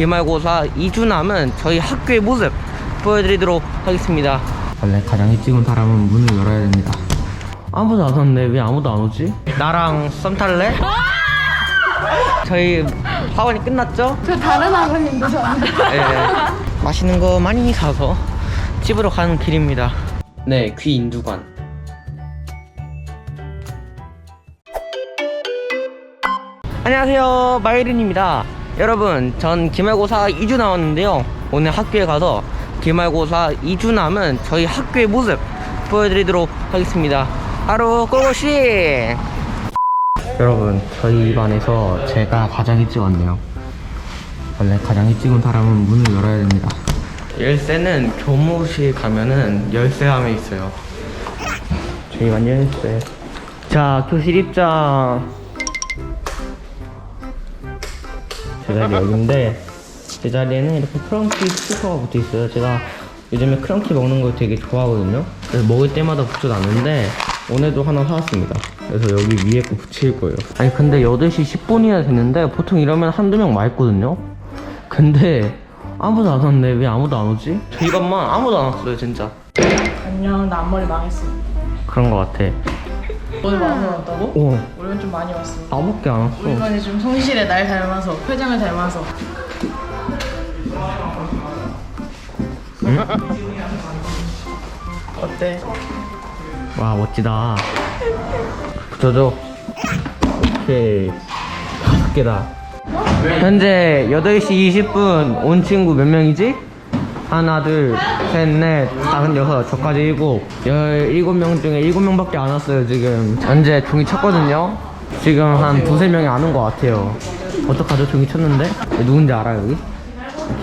기말고사 2주 남은 저희 학교의 모습 보여드리도록 하겠습니다. 원래 가장 일찍 온 사람은 문을 열어야 됩니다. 아무도 안 왔네. 왜 아무도 안 오지? 나랑 썸 탈래? 저희 학원이 끝났죠? 저 다른 학원인데 저는. 예. 맛있는 거 많이 사서 집으로 가는 길입니다. 네, 귀 인두관. 안녕하세요, 마이린입니다. 여러분, 전 기말고사 2주 남았는데요. 오늘 학교에 가서 기말고사 2주 남은 저희 학교의 모습 보여드리도록 하겠습니다. 하루 고고씨! 여러분, 저희 반에서 제가 가장 일찍 왔네요. 원래 가장 일찍 온 사람은 문을 열어야 됩니다. 열쇠는 교무실 가면은 열쇠함에 있어요. 저희 반 열쇠. 자, 교실 입장. 제 자리 여기인데 제 자리에는 이렇게 크런치 스티커가 붙어 있어요. 제가 요즘에 크런치 먹는 걸 되게 좋아하거든요. 그래서 먹을 때마다 붙여놨는데 오늘도 하나 사왔습니다. 그래서 여기 위에 거 붙일 거예요. 아니 근데 8시 10분이나 됐는데 보통 이러면 한두 명 와 있거든요. 근데 아무도 안 왔네. 왜 아무도 안 오지? 저희 반만 아무도 안 왔어요, 진짜. 안녕 나 앞머리 망했어 그런 거 같아. 오늘 많이 왔다고? 오, 우리는 좀 많이 왔어. 아무밖에 안 왔어. 우리만이 좀 성실해 날 닮아서 표정을 닮아서. 어때? 와 멋지다. 붙여줘. 오케이. 다섯 개다. 현재 8시 20분 온 친구 몇 명이지? 하나 둘셋넷. 다섯 여섯 저까지 일곱. 열일곱 명 중에 일곱 명밖에 안 왔어요 지금. 현재 종이 쳤거든요. 지금 한 두세 명이 안 온 것 같아요. 어떡하죠? 종이 쳤는데? 누군지 알아요 여기?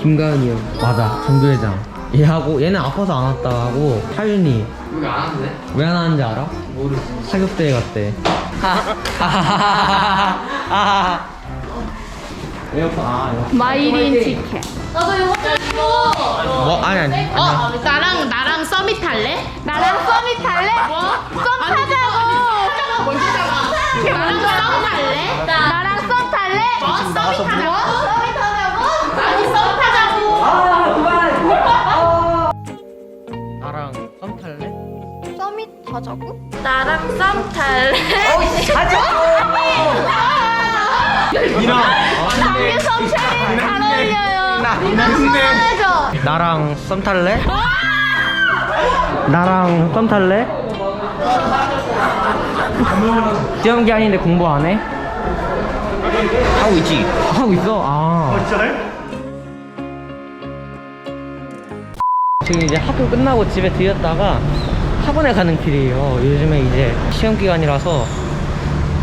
김가은이요 맞아 전교회장. 얘하고 얘는 아파서 안 왔다 하고 하윤이. 왜 안 왔는데? 왜안 왔는지 알아? 모르 사격대회 갔대. 하하하하하하 에어컨 아 에어컨 마이린 티켓. 뭐 아니 아니 아니 어? 나랑 나랑 서밋 할래? 나랑 썸이 탈래? 뭐? 썸 타자고. 나랑 썸 탈래? 나랑 썸 탈래? 뭐? 서밋? 썸이 타자고? 나랑 썸 타자고 나랑 썸 탈래? 썸이 타자고? 나랑 썸 탈래? 이랑 썸 챌린지 잘 어울려요. 나- 해줘. 나랑 썸 탈래? 나랑 썸 탈래? 시험기 아닌데 공부 안 해? 하고 있지. 하고 있어? 아. 지금 이제 학교 끝나고 집에 들렸다가 학원에 가는 길이에요. 요즘에 이제 시험 기간이라서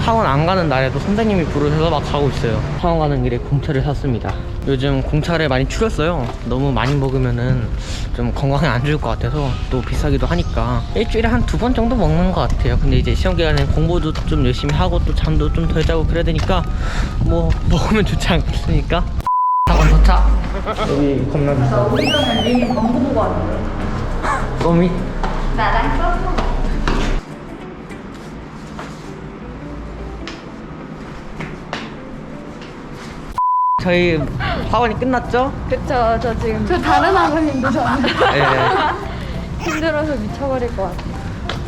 학원 안 가는 날에도 선생님이 부르셔서 막 가고 있어요. 학원 가는 길에 공차를 샀습니다. 요즘 공차를 많이 줄였어요. 너무 많이 먹으면은 좀 건강에 안 좋을 것 같아서 또 비싸기도 하니까 일주일에 한 두 번 정도 먹는 것 같아요. 근데 이제 시험 기간에 공부도 좀 열심히 하고 또 잠도 좀 덜 자고 그래야 되니까 뭐 먹으면 좋지 않겠습니까? 학원 도착. 여기 겁나 비싸. 우리는 광고 보고 왔는데. 껌이? 나랑 썸. 저희 학원이 끝났죠? 그쵸. 저 지금 저 다른 학원인데 저는. 네. 힘들어서 미쳐버릴 것 같아요.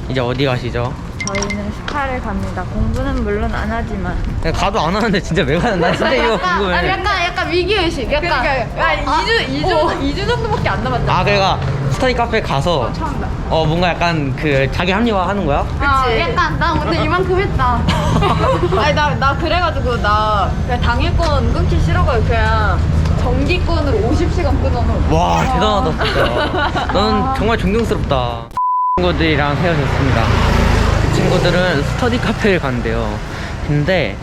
이제 어디 가시죠? 저희는 스파를 갑니다. 공부는 물론 안 하지만. 그냥 가도 안 하는데 진짜 왜 가는 나 진짜 이거 궁금해. 약간 약간 위기의식. 약간. 그러니까, 야, 2주 2주 2주 정도밖에 안 남았잖아. 아 그러니까 스터디 카페 가서 어 뭔가 약간 그 자기 합리화 하는 거야? 아, 약간 나 근데 이만큼 했다. 아니 나 나 그래가지고 나 그냥 당일권 끊기 싫어가지고 그냥 정기권으로 50시간 끊어놓은. 와 대단하다 진짜. 넌 정말 존경스럽다. 친구들이랑 헤어졌습니다. 그 친구들은 스터디 카페를 간대요. 근데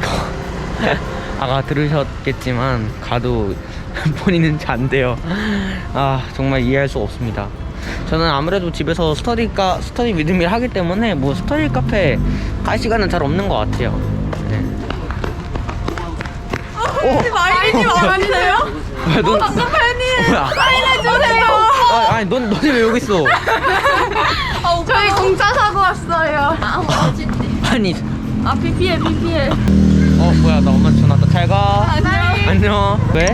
아까 들으셨겠지만 가도 본인은 잔대요. 아 정말 이해할 수 없습니다. 저는 아무래도 집에서 스터디가 스터디 믿음을 하기 때문에 뭐 스터디 카페 갈 시간은 잘 없는 것 같아요. 네. 어, 마이린님 아니세요? 뭐야, 넌 팬이에요. 뭐야? 해주세요 아, 아니 넌 너네 왜 여기 있어? 저희 공짜 사고 왔어요. 아니 아 PPL PPL. 어 뭐야 나 엄마 전화 왔다 잘 가. 안녕. 안녕. 왜?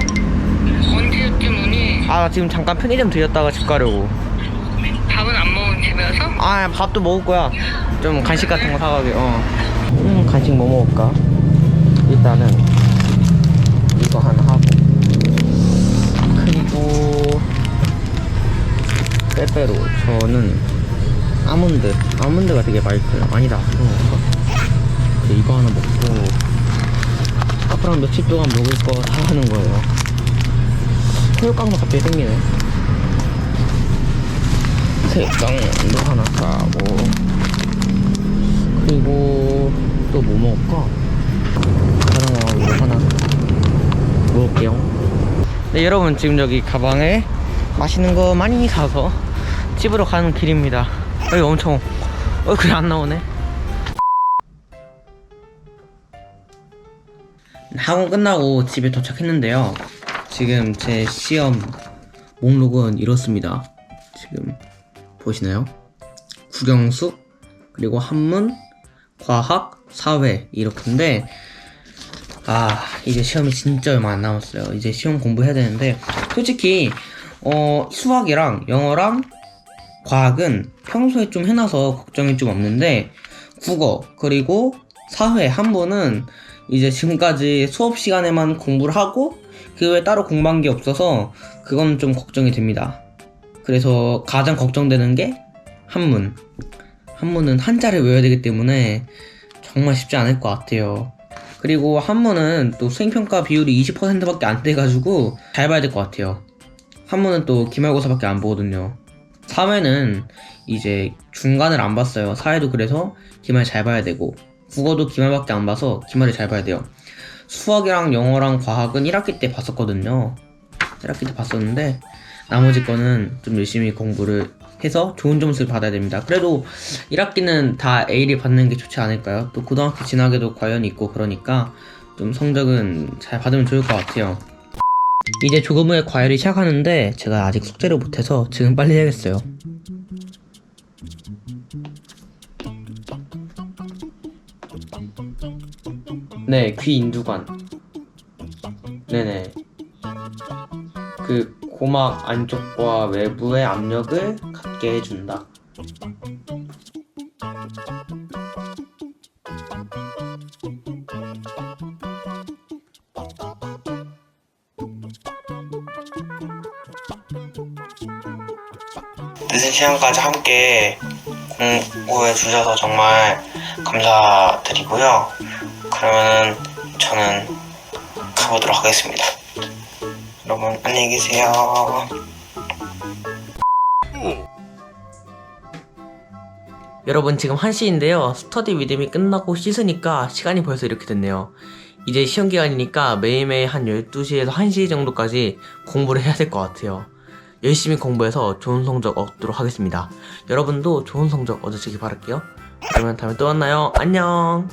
아 지금 잠깐 편의점 들렸다가 집 가려고 집에서? 아 밥도 먹을 거야. 좀 간식 같은 거 사가게 어. 음, 간식 뭐 먹을까? 일단은 이거 하나 하고. 그리고 빼빼로. 저는 아몬드. 아몬드가 되게 맛있어요 아니다 이거 먹을까 이거 하나 먹고 앞으로 한 며칠 동안 먹을 거다 하는 거예요. 새우깡도 갑자기 생기네 새우깡도 하나 사고 그리고 또 뭐 먹을까? 하나 하나 먹을게요. 네 여러분 지금 여기 가방에 맛있는 거 많이 사서 집으로 가는 길입니다. 여기 엄청 얼굴이 안 나오네 학원 끝나고 집에 도착했는데요. 지금 제 시험 목록은 이렇습니다. 지금 보시나요? 국영수 그리고 한문 과학 사회 이렇게인데 아 이제 시험이 진짜 얼마 안 남았어요 이제 시험 공부해야 되는데 솔직히 어 수학이랑 영어랑 과학은 평소에 좀 해놔서 걱정이 좀 없는데 국어 그리고 사회 한문은 이제 지금까지 수업 시간에만 공부를 하고 그 외에 따로 공부한 게 없어서 그건 좀 걱정이 됩니다 그래서 가장 걱정되는 게 한문 한문은 한자를 외워야 되기 때문에 정말 쉽지 않을 것 같아요. 그리고 한문은 또 수행평가 비율이 20%밖에 안 돼가지고 잘 봐야 될 것 같아요. 한문은 또 기말고사밖에 안 보거든요. 사회는 이제 중간을 안 봤어요. 사회도 그래서 기말 잘 봐야 되고 국어도 기말밖에 안 봐서 기말을 잘 봐야 돼요. 수학이랑 영어랑 과학은 1학기 때 봤었거든요. 1학기 때 봤었는데 나머지 거는 좀 열심히 공부를 해서 좋은 점수를 받아야 됩니다. 그래도 1학기는 다 A를 받는 게 좋지 않을까요? 또 고등학교 진학에도 관련이 있고 그러니까 좀 성적은 잘 받으면 좋을 것 같아요. 이제 조금 후에 과외를 시작하는데 제가 아직 숙제를 못해서 지금 빨리 해야겠어요. 네, 귀 인두관. 네네. 그 고막 안쪽과 외부의 압력을 갖게 해준다. 늦은 시간까지 함께 공부해 주셔서 정말 감사드리고요. 그러면은 저는 가보도록 하겠습니다. 여러분 안녕히 계세요. 여러분 지금 1시인데요. 스터디 위dem이 끝나고 씻으니까 시간이 벌써 이렇게 됐네요. 이제 시험 기간이니까 매일매일 한 12시에서 1시 정도까지 공부를 해야 될 것 같아요. 열심히 공부해서 좋은 성적 얻도록 하겠습니다. 여러분도 좋은 성적 얻으시기 바랄게요. 그러면 다음에 또 만나요. 안녕!